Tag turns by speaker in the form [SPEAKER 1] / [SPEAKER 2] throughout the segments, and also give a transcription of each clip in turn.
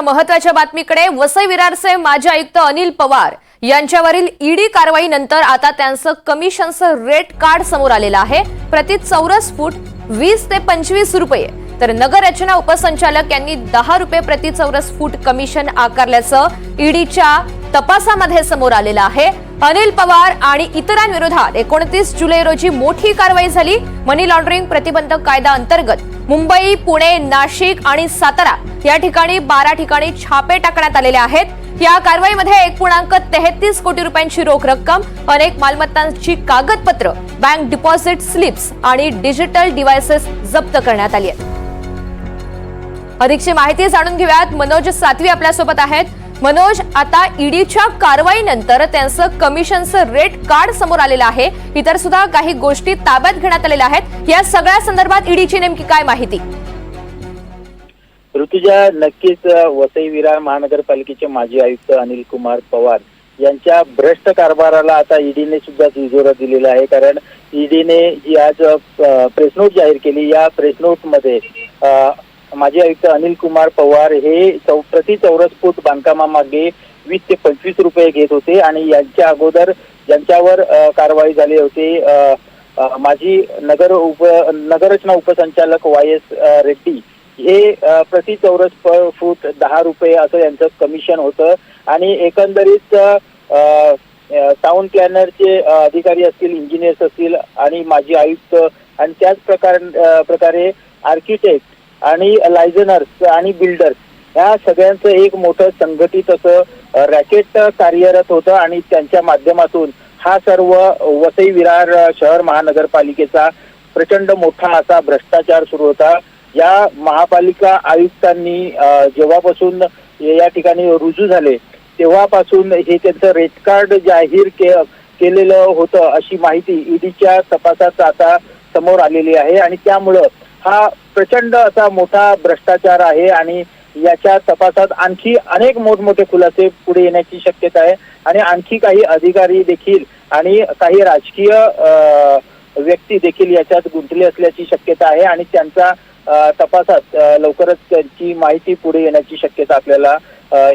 [SPEAKER 1] महत्त्वाच्या बातमीकडे वसई विरारचे माजी आयुक्त अनिल पवार यांच्यावरील ईडी कारवाईनंतर आता त्यांचं कमिशनचं रेट कार्ड समोर आलेलं आहे. प्रति चौरस फूट वीस ते पंचवीस रुपये. तर नगररचना उपसंचालक यांनी दहा रुपये प्रति चौरस फूट कमिशन आकारल्याचं ईडीच्या तपासामध्ये समोर आलेलं आहे. अनिल पवार आणि इतरांविरोधात एकोणतीस जुलै रोजी मोठी कारवाई झाली. मनी लॉन्ड्रिंग प्रतिबंधक कायदा अंतर्गत मुंबई पुणे नाशिक आणि सातारा या ठिकाणी बारा ठिकाणी छापे टाकण्यात आलेले आहेत. या कारवाईमध्ये एक पूर्णांक तेहतीस कोटी रुपयांची रोख रक्कम अनेक मालमत्तांची कागदपत्र बँक डिपॉझिट स्लिप्स आणि डिजिटल डिव्हायसेस जप्त करण्यात आली आहेत. अधिकची माहिती जाणून घेऊयात. मनोज सातवी आपल्यासोबत आहेत. मनोज आता ईडीच्या कारवाईनंतर त्यांचं कमिशनचं रेट कार्ड समोर आलेलं आहे. इतर सुद्धा काही गोष्टी ताब्यात घेण्यात आलेल्या आहेत. या सगळ्या संदर्भात ईडीची नेमकी काय माहिती?
[SPEAKER 2] ऋतुजा नक्कीच वसई विरार महानगरपालिकेचे माजी आयुक्त अनिल कुमार पवार यांच्या भ्रष्ट कारभाराला आता ईडीने सुद्धा तिजोरा दिलेला आहे. कारण ईडीने जी आज प्रेस नोट जाहीर केली. या प्रेस नोटमध्ये माजी आयुक्त अनिल कुमार पवार हे चौ प्रति चौरस फूट बांधकामामागे वीस ते पंचवीस रुपये घेत होते आणि यांच्या अगोदर ज्यांच्यावर कारवाई झाली होती माजी नगर उप नगररचना उपसंचालक वाय एस रेड्डी हे प्रति चौरस फूट दहा रुपये असं यांचं कमिशन होतं आणि एकंदरीत अ, टाउन प्लॅनरचे अधिकारी असतील इंजिनियर्स असतील आणि माजी आयुक्त आणि त्याच प्रकार प्रकारे आर्किटेक्ट आणि लायझनर्स आणि बिल्डर्स या सगळ्यांचं एक मोठं संघटित असं रॅकेट कार्यरत होतं आणि त्यांच्या माध्यमातून हा सर्व वसई विरार शहर महानगरपालिकेचा प्रचंड मोठा असा भ्रष्टाचार सुरू होता. या महापालिका आयुक्तांनी जेव्हापासून या ठिकाणी रुजू झाले तेव्हापासून हे त्यांचं रेट कार्ड जाहीर के केलेलं होतं अशी माहिती ईडीच्या तपासात आता समोर आलेली आहे. आणि त्यामुळं हा प्रचंड असा मोठा भ्रष्टाचार आहे आणि याच्या तपासात आणखी अनेक मोठमोठे खुलासे पुढे येण्याची शक्यता आहे. आणि आणखी काही अधिकारी देखील आणि काही राजकीय व्यक्ती देखील याच्यात गुंतले असल्याची शक्यता आहे आणि त्यांचा तपासात लवकरच त्यांची माहिती पुढे येण्याची शक्यता आपल्याला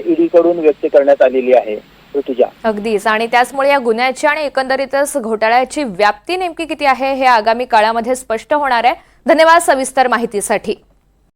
[SPEAKER 2] ईडी कडून व्यक्त करण्यात आलेली आहे. ऋतुजा.
[SPEAKER 1] अगदीच. आणि त्याचमुळे या गुन्ह्याची आणि एकंदरीतच घोटाळ्याची व्याप्ती नेमकी किती आहे हे आगामी काळामध्ये स्पष्ट होणार आहे. धन्यवाद सविस्तर माहितीसाठी.